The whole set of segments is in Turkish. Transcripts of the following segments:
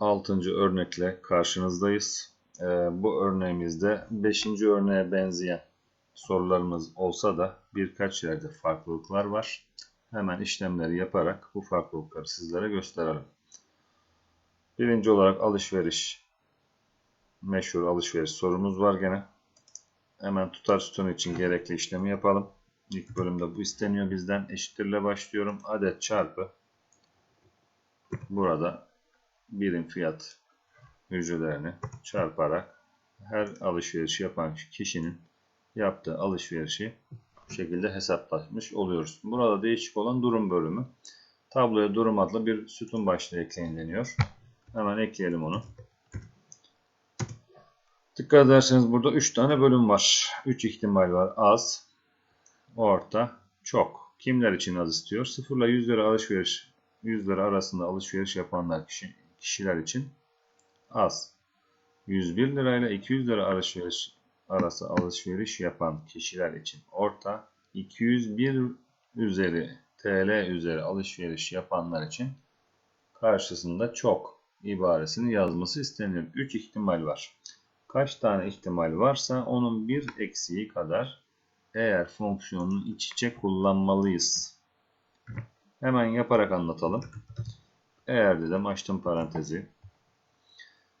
Altıncı örnekle karşınızdayız. Ee, bu örneğimizde beşinci örneğe benzeyen sorularımız olsa da birkaç yerde farklılıklar var. Hemen işlemleri yaparak bu farklılıkları sizlere gösterelim. Birinci olarak alışveriş, meşhur alışveriş sorumuz var gene. Hemen tutar sütunu için gerekli işlemi yapalım. İlk bölümde bu isteniyor bizden. Eşittirle başlıyorum. Adet çarpı burada birim fiyat hücrelerini çarparak her alışveriş yapan kişinin yaptığı alışverişi bu şekilde hesaplaşmış oluyoruz. Burada değişik olan durum bölümü. Tabloya durum adlı bir sütun başlığı ekleyin deniyor. Hemen ekleyelim onu. Dikkat ederseniz burada 3 tane bölüm var. 3 ihtimal var. Az, orta, çok. Kimler için az istiyor? 0 ile 100 lira alışveriş 100 lira arasında alışveriş yapanlar kişi, kişiler için az. 101 lirayla 200 lira alışveriş arası alışveriş yapan kişiler için orta. 201 üzeri TL üzeri alışveriş yapanlar için karşısında çok ibaresini yazması isteniyor. 3 ihtimal var. Kaç tane ihtimal varsa onun bir eksiği kadar eğer fonksiyonunu iç içe kullanmalıyız. Hemen yaparak anlatalım. Eğer dedim açtım parantezi.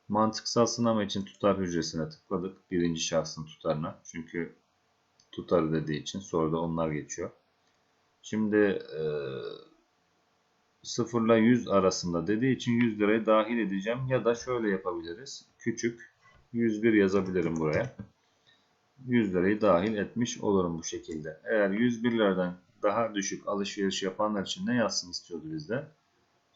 Mantıksal sınama için tutar hücresine tıkladık. Birinci şahsın tutarına. Çünkü tutarı dediği için soruda onlar geçiyor. Şimdi e, 0 ile 100 arasında dediği için 100 lirayı dahil edeceğim. Ya da şöyle yapabiliriz. Küçük 101 yazabilirim buraya. 100 lirayı dahil etmiş olurum bu şekilde. Eğer 101 liradan daha düşük alışveriş yapanlar için ne yazsın istiyordu bizde?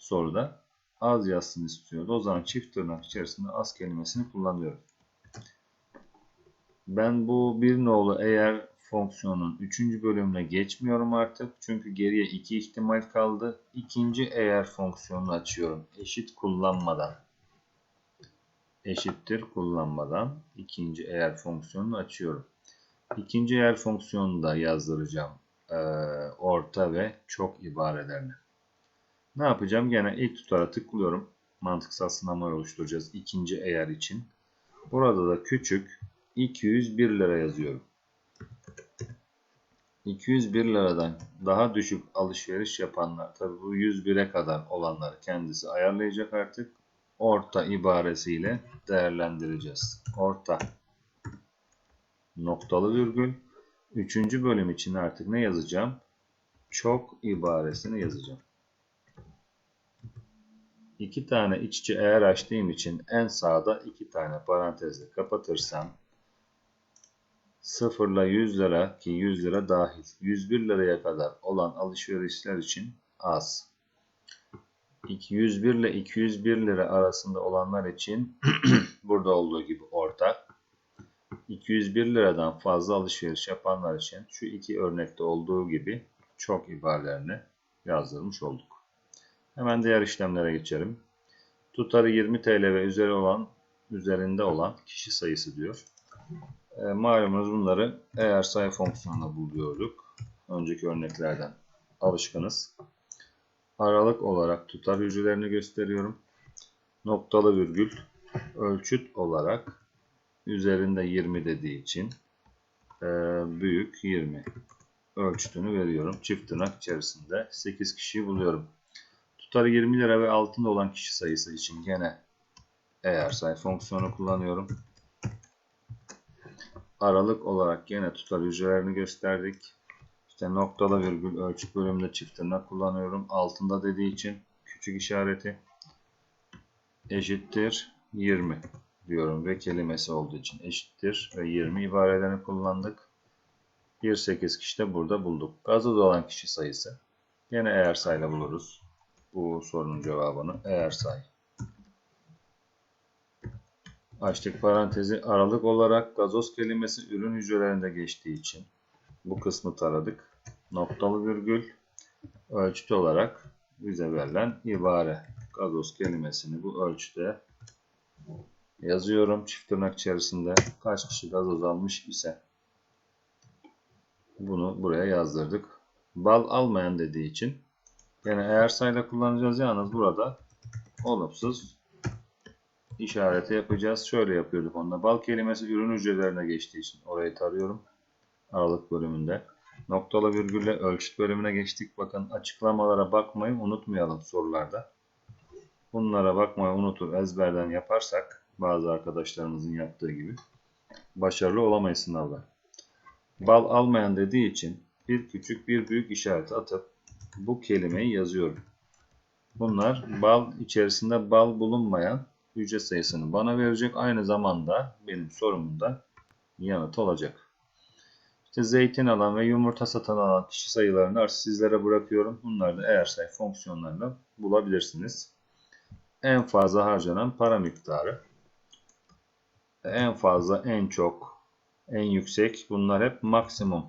Soruda az yazsın istiyordu. O zaman çift tırnak içerisinde az kelimesini kullanıyorum. Ben bu bir nolu eğer fonksiyonun 3. bölümüne geçmiyorum artık. Çünkü geriye iki ihtimal kaldı. İkinci eğer fonksiyonunu açıyorum. Eşit kullanmadan. Eşittir kullanmadan. ikinci eğer fonksiyonunu açıyorum. İkinci eğer fonksiyonunu da yazdıracağım. Ee, orta ve çok ibarelerini. Ne yapacağım? Gene ilk tutara tıklıyorum. Mantıksal sınamayı oluşturacağız ikinci eğer için. Burada da küçük 201 lira yazıyorum. 201 liradan daha düşük alışveriş yapanlar tabi bu 101'e kadar olanları kendisi ayarlayacak artık. Orta ibaresiyle değerlendireceğiz. Orta noktalı virgül. Üçüncü bölüm için artık ne yazacağım? Çok ibaresini yazacağım. İki tane iç içe eğer açtığım için en sağda iki tane parantezle kapatırsam 0 ile 100 lira ki 100 lira dahil 101 liraya kadar olan alışverişler için az. 101 ile 201 lira arasında olanlar için burada olduğu gibi orta. 201 liradan fazla alışveriş yapanlar için şu iki örnekte olduğu gibi çok ibarelerini yazdırmış olduk. Hemen diğer işlemlere geçelim. Tutarı 20 TL ve üzeri olan üzerinde olan kişi sayısı diyor. E, malumunuz bunları eğer sayı fonksiyonuna buluyorduk. Önceki örneklerden alışkınız. Aralık olarak tutar hücrelerini gösteriyorum. Noktalı virgül ölçüt olarak üzerinde 20 dediği için e, büyük 20 ölçütünü veriyorum. Çift tırnak içerisinde 8 kişiyi buluyorum. Tutarı 20 lira ve altında olan kişi sayısı için gene eğer say fonksiyonu kullanıyorum. Aralık olarak gene tutar hücrelerini gösterdik. İşte noktalı virgül ölçüt bölümünde çift kullanıyorum. Altında dediği için küçük işareti eşittir 20 diyorum ve kelimesi olduğu için eşittir ve 20 ibarelerini kullandık. 1.8 kişi de burada bulduk. Gazoz olan kişi sayısı. Yine eğer sayla buluruz. Bu sorunun cevabını eğer say. Açtık parantezi aralık olarak gazoz kelimesi ürün hücrelerinde geçtiği için bu kısmı taradık. Noktalı virgül ölçüt olarak bize verilen ibare gazoz kelimesini bu ölçüde yazıyorum çift tırnak içerisinde kaç kişi gazoz almış ise bunu buraya yazdırdık. Bal almayan dediği için yine eğer sayla kullanacağız yalnız burada olumsuz işareti yapacağız. Şöyle yapıyorduk onda. Bal kelimesi ürün hücrelerine geçtiği için orayı tarıyorum. Aralık bölümünde. Noktalı virgülle ölçüt bölümüne geçtik. Bakın açıklamalara bakmayı unutmayalım sorularda. Bunlara bakmayı unutur ezberden yaparsak bazı arkadaşlarımızın yaptığı gibi başarılı olamayız sınavda. Bal almayan dediği için bir küçük bir büyük işareti atıp bu kelimeyi yazıyorum. Bunlar bal içerisinde bal bulunmayan hücre sayısını bana verecek. Aynı zamanda benim sorumun da yanıt olacak. İşte zeytin alan ve yumurta satan alan kişi sayılarını sizlere bırakıyorum. Bunları da eğer say fonksiyonlarla bulabilirsiniz. En fazla harcanan para miktarı. En fazla, en çok, en yüksek bunlar hep maksimum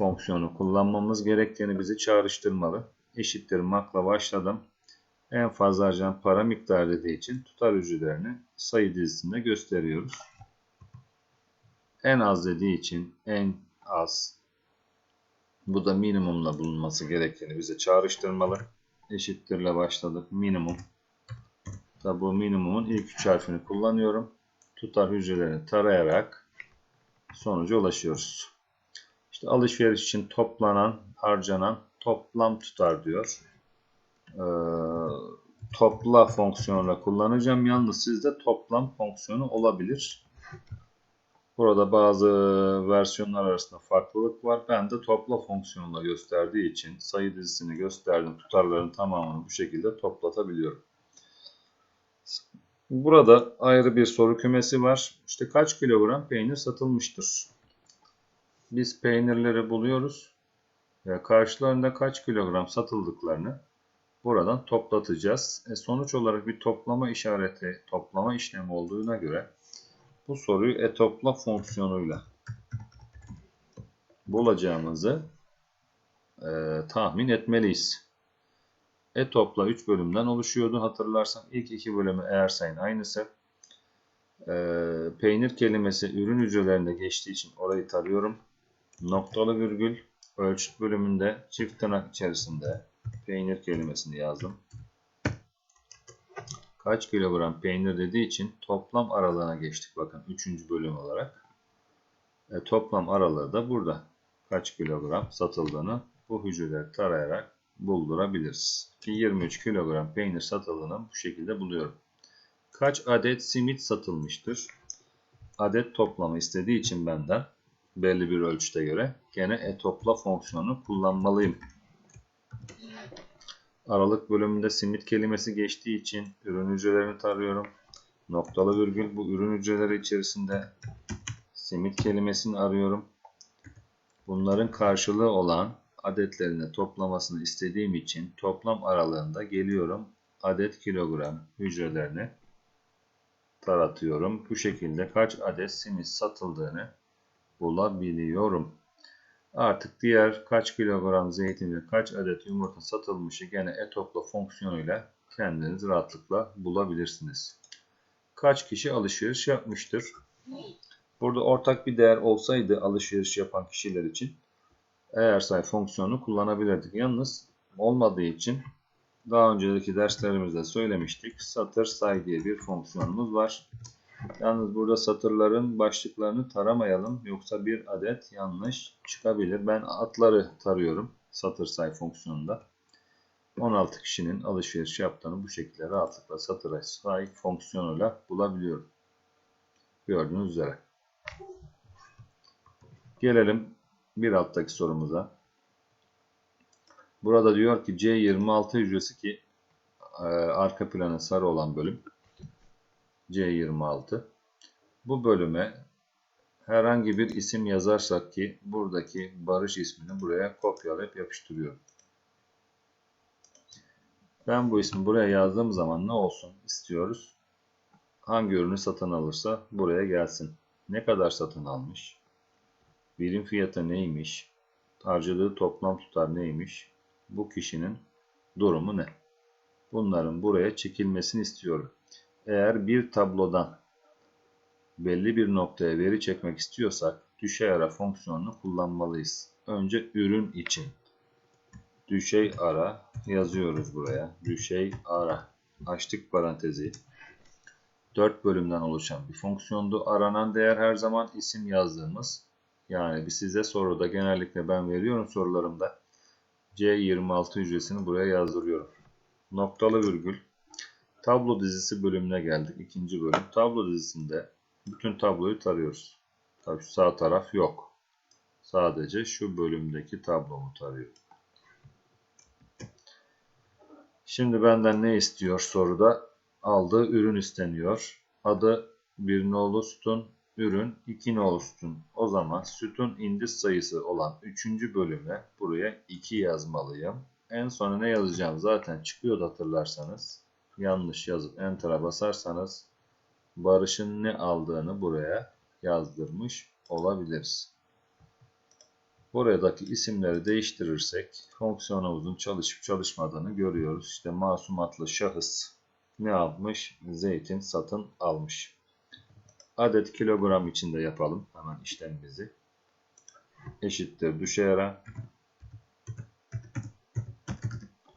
fonksiyonu kullanmamız gerektiğini bizi çağrıştırmalı. Eşittir makla başladım. En fazla harcanan para miktarı dediği için tutar hücrelerini sayı dizisinde gösteriyoruz. En az dediği için en az. Bu da minimumla bulunması gerektiğini bize çağrıştırmalı. Eşittirle başladık. Minimum. Tabi bu minimumun ilk üç harfini kullanıyorum. Tutar hücrelerini tarayarak sonuca ulaşıyoruz. İşte alışveriş için toplanan, harcanan toplam tutar diyor. Ee, topla fonksiyonla kullanacağım. Yalnız sizde toplam fonksiyonu olabilir. Burada bazı versiyonlar arasında farklılık var. Ben de topla fonksiyonla gösterdiği için sayı dizisini gösterdim. Tutarların tamamını bu şekilde toplatabiliyorum. Burada ayrı bir soru kümesi var. İşte kaç kilogram peynir satılmıştır? Biz peynirleri buluyoruz. Ve karşılarında kaç kilogram satıldıklarını buradan toplatacağız. E sonuç olarak bir toplama işareti, toplama işlemi olduğuna göre bu soruyu etopla fonksiyonuyla bulacağımızı e, tahmin etmeliyiz. Etopla 3 bölümden oluşuyordu. Hatırlarsan ilk iki bölümü eğer sayın aynısı. E, peynir kelimesi ürün hücrelerinde geçtiği için orayı tarıyorum. Noktalı virgül ölçüt bölümünde çift tırnak içerisinde peynir kelimesini yazdım. Kaç kilogram peynir dediği için toplam aralığına geçtik bakın 3. bölüm olarak. E, toplam aralığı da burada. Kaç kilogram satıldığını bu hücreleri tarayarak buldurabiliriz. 23 kilogram peynir satıldığını bu şekilde buluyorum. Kaç adet simit satılmıştır? Adet toplamı istediği için benden belli bir ölçüte göre gene e topla fonksiyonunu kullanmalıyım. Aralık bölümünde simit kelimesi geçtiği için ürün hücrelerini tarıyorum. Noktalı virgül bu ürün hücreleri içerisinde simit kelimesini arıyorum. Bunların karşılığı olan adetlerini toplamasını istediğim için toplam aralığında geliyorum. Adet kilogram hücrelerini taratıyorum. Bu şekilde kaç adet simit satıldığını bulabiliyorum. Artık diğer kaç kilogram zeytin ve kaç adet yumurta satılmışı gene etopla fonksiyonuyla kendiniz rahatlıkla bulabilirsiniz. Kaç kişi alışveriş yapmıştır? Burada ortak bir değer olsaydı alışveriş yapan kişiler için eğer say fonksiyonunu kullanabilirdik. Yalnız olmadığı için daha önceki derslerimizde söylemiştik. Satır say diye bir fonksiyonumuz var. Yalnız burada satırların başlıklarını taramayalım. Yoksa bir adet yanlış çıkabilir. Ben atları tarıyorum satır say fonksiyonunda. 16 kişinin alışveriş yaptığını bu şekilde rahatlıkla satır say fonksiyonuyla bulabiliyorum. Gördüğünüz üzere. Gelelim bir alttaki sorumuza. Burada diyor ki C26 hücresi ki e, arka planı sarı olan bölüm C26. Bu bölüme herhangi bir isim yazarsak ki buradaki Barış ismini buraya kopyalayıp yapıştırıyorum. Ben bu ismi buraya yazdığım zaman ne olsun istiyoruz? Hangi ürünü satın alırsa buraya gelsin. Ne kadar satın almış? Birim fiyatı neymiş? Harcadığı toplam tutar neymiş? Bu kişinin durumu ne? Bunların buraya çekilmesini istiyorum. Eğer bir tablodan belli bir noktaya veri çekmek istiyorsak düşey ara fonksiyonunu kullanmalıyız. Önce ürün için düşey ara yazıyoruz buraya. Düşey ara. açtık parantezi 4 bölümden oluşan bir fonksiyondu. Aranan değer her zaman isim yazdığımız yani bir size soruda genellikle ben veriyorum sorularımda C26 hücresini buraya yazdırıyorum. Noktalı virgül tablo dizisi bölümüne geldik. ikinci bölüm. Tablo dizisinde bütün tabloyu tarıyoruz. Tabii şu sağ taraf yok. Sadece şu bölümdeki tablomu tarıyor. Şimdi benden ne istiyor soruda? Aldığı ürün isteniyor. Adı bir nolu sütun, ürün 2 nolu sütun. O zaman sütun indiz sayısı olan 3. bölüme buraya 2 yazmalıyım. En sona ne yazacağım zaten çıkıyordu hatırlarsanız. Yanlış yazıp enter'a basarsanız Barış'ın ne aldığını buraya yazdırmış olabiliriz. Buradaki isimleri değiştirirsek fonksiyonumuzun çalışıp çalışmadığını görüyoruz. İşte masumatlı şahıs ne almış? Zeytin satın almış. Adet kilogram içinde yapalım hemen işlemimizi. Eşittir düşeyara.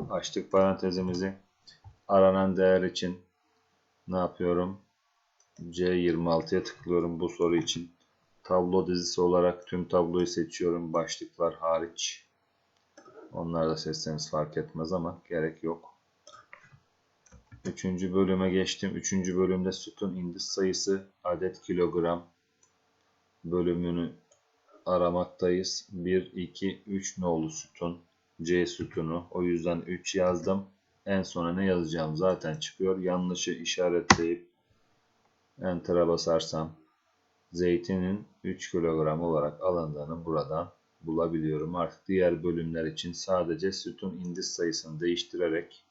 Açtık parantezimizi. Aranan değer için ne yapıyorum? C26'ya tıklıyorum bu soru için. Tablo dizisi olarak tüm tabloyu seçiyorum. Başlıklar hariç. Onlar da seçseniz fark etmez ama gerek yok. Üçüncü bölüme geçtim. Üçüncü bölümde sütun indiz sayısı adet kilogram bölümünü aramaktayız. 1, 2, 3 nolu sütun. C sütunu. O yüzden 3 yazdım. En sona ne yazacağım zaten çıkıyor. Yanlışı işaretleyip Enter'a basarsam zeytinin 3 kilogram olarak alındığını buradan bulabiliyorum. Artık diğer bölümler için sadece sütun indiz sayısını değiştirerek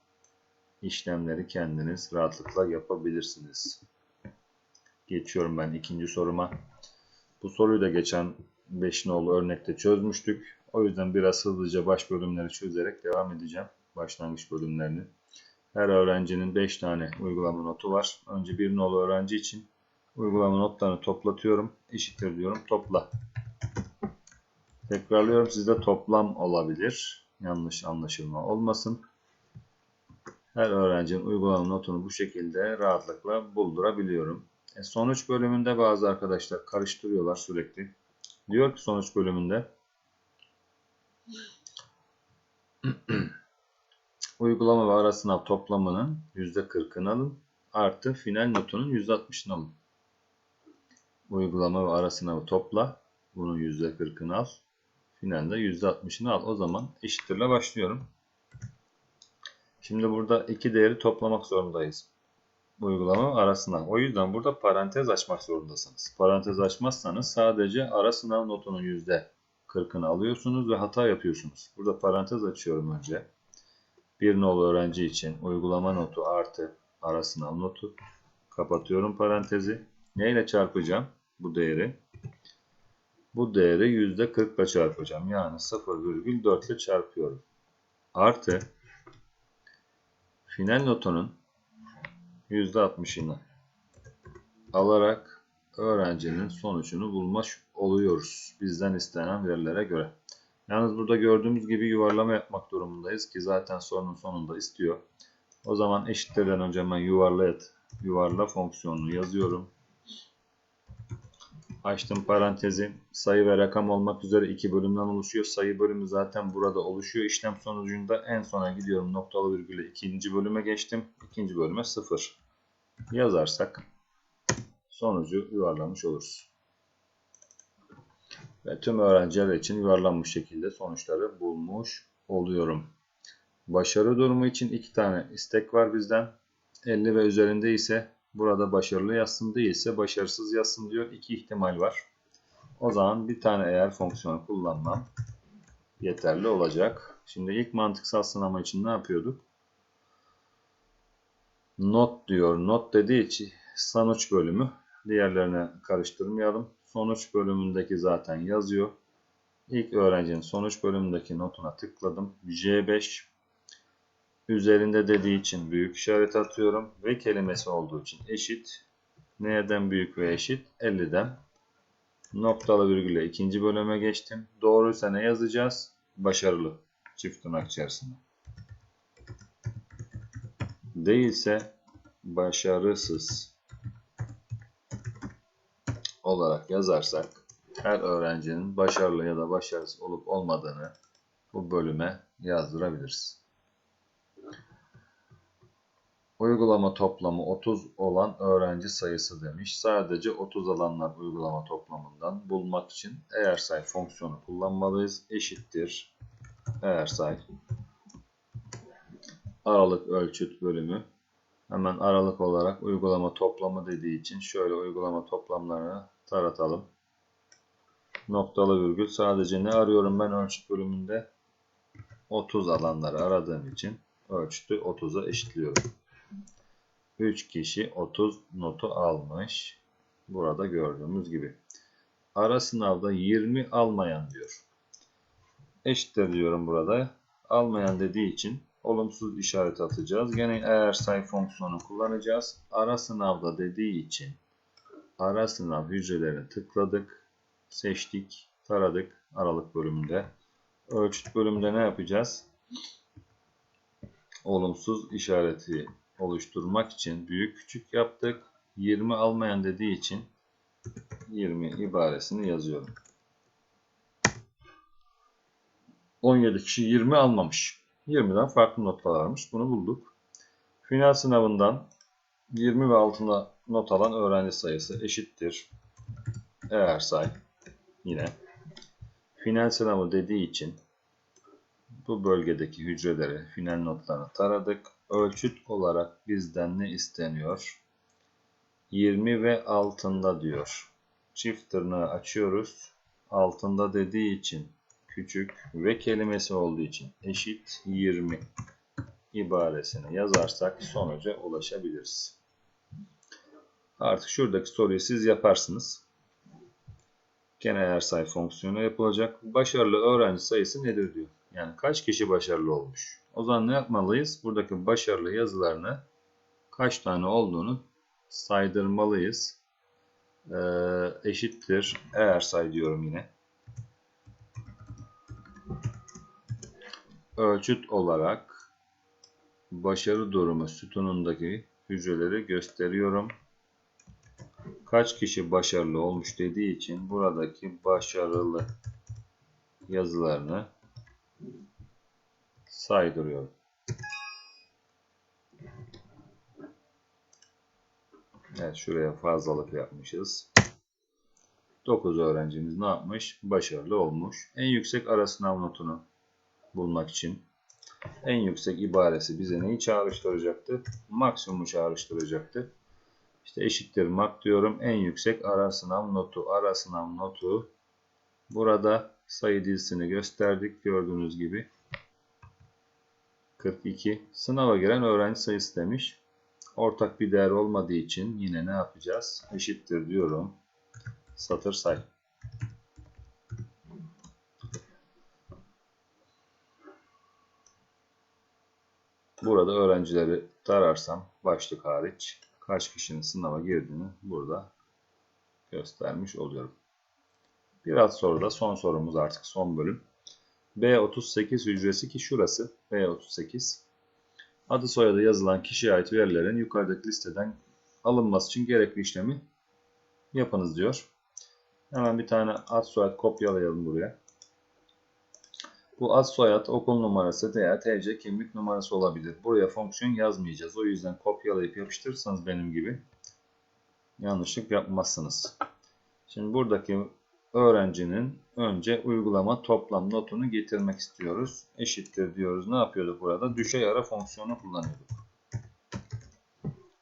işlemleri kendiniz rahatlıkla yapabilirsiniz. Geçiyorum ben ikinci soruma. Bu soruyu da geçen 5 nolu örnekte çözmüştük. O yüzden biraz hızlıca baş bölümleri çözerek devam edeceğim. Başlangıç bölümlerini. Her öğrencinin 5 tane uygulama notu var. Önce bir nolu öğrenci için uygulama notlarını toplatıyorum. Eşittir diyorum. Topla. Tekrarlıyorum. Sizde toplam olabilir. Yanlış anlaşılma olmasın. Her öğrencinin uygulama notunu bu şekilde rahatlıkla buldurabiliyorum. E sonuç bölümünde bazı arkadaşlar karıştırıyorlar sürekli. Diyor ki sonuç bölümünde uygulama ve ara sınav toplamının %40'ını alın. Artı final notunun %60'ını alın. Uygulama ve ara sınavı topla. Bunun %40'ını al. Finalde %60'ını al. O zaman eşittirle başlıyorum. Şimdi burada iki değeri toplamak zorundayız. Uygulama ve ara sınav. O yüzden burada parantez açmak zorundasınız. Parantez açmazsanız sadece ara sınav notunun %40'ını alıyorsunuz ve hata yapıyorsunuz. Burada parantez açıyorum önce. Bir nolu öğrenci için uygulama notu artı ara sınav notu. Kapatıyorum parantezi. Ne ile çarpacağım bu değeri? Bu değeri %40 ile çarpacağım. Yani 0,4 ile çarpıyorum. Artı final notunun %60'ını alarak öğrencinin sonucunu bulmuş oluyoruz. Bizden istenen verilere göre. Yalnız burada gördüğümüz gibi yuvarlama yapmak durumundayız ki zaten sorunun sonunda istiyor. O zaman eşittirden önce hemen yuvarla et. Yuvarla fonksiyonunu yazıyorum. Açtım parantezi. Sayı ve rakam olmak üzere iki bölümden oluşuyor. Sayı bölümü zaten burada oluşuyor. İşlem sonucunda en sona gidiyorum. Noktalı virgüle ikinci bölüme geçtim. İkinci bölüme 0 yazarsak sonucu yuvarlamış oluruz. Ve tüm öğrenciler için yuvarlanmış şekilde sonuçları bulmuş oluyorum. Başarı durumu için iki tane istek var bizden. 50 ve üzerinde ise burada başarılı yazsın değilse başarısız yazsın diyor. İki ihtimal var. O zaman bir tane eğer fonksiyonu kullanmam yeterli olacak. Şimdi ilk mantıksal sınama için ne yapıyorduk? Not diyor. Not dediği için sonuç bölümü. Diğerlerine karıştırmayalım. Sonuç bölümündeki zaten yazıyor. İlk öğrencinin sonuç bölümündeki notuna tıkladım. J5 üzerinde dediği için büyük işaret atıyorum. Ve kelimesi olduğu için eşit. Neden büyük ve eşit? 50'den. Noktalı virgülle ikinci bölüme geçtim. Doğruysa ne yazacağız? Başarılı. Çift tırnak içerisinde. değilse başarısız olarak yazarsak her öğrencinin başarılı ya da başarısız olup olmadığını bu bölüme yazdırabiliriz. Uygulama toplamı 30 olan öğrenci sayısı demiş. Sadece 30 alanlar uygulama toplamından bulmak için eğer say fonksiyonu kullanmalıyız. Eşittir eğer say aralık ölçüt bölümü hemen aralık olarak uygulama toplamı dediği için şöyle uygulama toplamlarını taratalım. Noktalı virgül sadece ne arıyorum ben ölçüt bölümünde 30 alanları aradığım için ölçütü 30'a eşitliyorum. 3 kişi 30 notu almış. Burada gördüğümüz gibi. Ara sınavda 20 almayan diyor. Eşittir diyorum burada. Almayan dediği için olumsuz işaret atacağız. Gene eğer say fonksiyonu kullanacağız. Ara sınavda dediği için ara sınav hücrelerini tıkladık. Seçtik. Taradık. Aralık bölümünde. Ölçüt bölümünde ne yapacağız? Olumsuz işareti oluşturmak için büyük küçük yaptık. 20 almayan dediği için 20 ibaresini yazıyorum. 17 kişi 20 almamış. 20'den farklı notlar almış. Bunu bulduk. Final sınavından 20 ve altında not alan öğrenci sayısı eşittir. Eğer say yine final sınavı dediği için bu bölgedeki hücreleri final notlarını taradık. Ölçüt olarak bizden ne isteniyor? 20 ve altında diyor. Çift tırnağı açıyoruz. Altında dediği için küçük ve kelimesi olduğu için eşit 20 ibaresini yazarsak sonuca ulaşabiliriz. Artık şuradaki soruyu siz yaparsınız. Gene eğer say fonksiyonu yapılacak. Başarılı öğrenci sayısı nedir diyor. Yani kaç kişi başarılı olmuş. O zaman ne yapmalıyız? Buradaki başarılı yazılarını kaç tane olduğunu saydırmalıyız. Ee, eşittir. Eğer say diyorum yine. Ölçüt olarak başarı durumu sütunundaki hücreleri gösteriyorum. Kaç kişi başarılı olmuş dediği için buradaki başarılı yazılarını saydırıyorum. Evet şuraya fazlalık yapmışız. 9 öğrencimiz ne yapmış? Başarılı olmuş. En yüksek ara sınav notunu bulmak için en yüksek ibaresi bize neyi çağrıştıracaktı? Maksimumu çağrıştıracaktı. İşte eşittir mak diyorum. En yüksek ara sınav notu. Ara sınav notu. Burada sayı dizisini gösterdik. Gördüğünüz gibi. 42. Sınava giren öğrenci sayısı demiş. Ortak bir değer olmadığı için yine ne yapacağız? Eşittir diyorum. Satır say. Burada öğrencileri tararsam başlık hariç kaç kişinin sınava girdiğini burada göstermiş oluyorum. Bir alt soruda son sorumuz artık son bölüm. B38 hücresi ki şurası B38. Adı soyadı yazılan kişiye ait verilerin yukarıdaki listeden alınması için gerekli işlemi yapınız diyor. Hemen bir tane ad soyad kopyalayalım buraya. Bu ad soyad okul numarası veya TC kimlik numarası olabilir. Buraya fonksiyon yazmayacağız. O yüzden kopyalayıp yapıştırırsanız benim gibi yanlışlık yapmazsınız. Şimdi buradaki öğrencinin önce uygulama toplam notunu getirmek istiyoruz. Eşittir diyoruz. Ne yapıyorduk burada? Düşe yara fonksiyonu kullanıyorduk.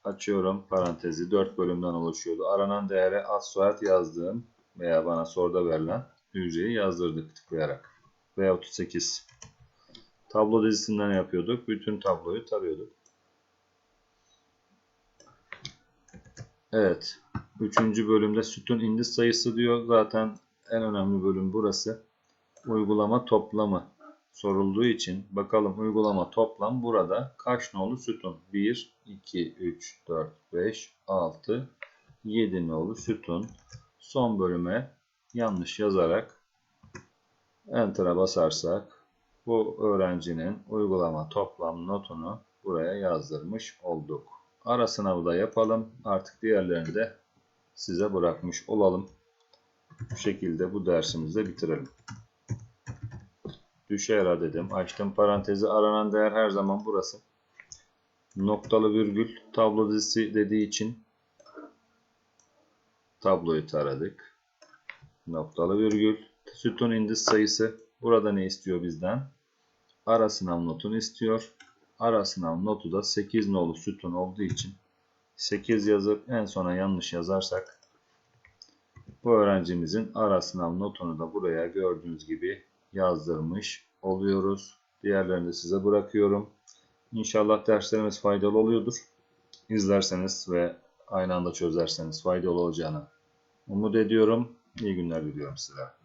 Açıyorum parantezi 4 bölümden oluşuyordu. Aranan değere ad soyad yazdığım veya bana soruda verilen hücreyi yazdırdık tıklayarak. V38 tablo dizisinden yapıyorduk. Bütün tabloyu tarıyorduk. Evet. Üçüncü bölümde sütun indiz sayısı diyor. Zaten en önemli bölüm burası. Uygulama toplamı sorulduğu için bakalım uygulama toplam burada kaç nolu sütun? 1, 2, 3, 4, 5, 6, 7 nolu sütun. Son bölüme yanlış yazarak Enter'a basarsak bu öğrencinin uygulama toplam notunu buraya yazdırmış olduk. Ara sınavı da yapalım. Artık diğerlerini de size bırakmış olalım. Bu şekilde bu dersimizi de bitirelim. Düşer dedim. Açtım parantezi. Aranan değer her zaman burası. Noktalı virgül tablo dizisi dediği için tabloyu taradık. Noktalı virgül sütun indiz sayısı. Burada ne istiyor bizden? Ara sınav notunu istiyor. Ara sınav notu da 8 nolu sütun olduğu için 8 yazıp en sona yanlış yazarsak bu öğrencimizin ara sınav notunu da buraya gördüğünüz gibi yazdırmış oluyoruz. Diğerlerini de size bırakıyorum. İnşallah derslerimiz faydalı oluyordur. İzlerseniz ve aynı anda çözerseniz faydalı olacağını umut ediyorum. İyi günler diliyorum size.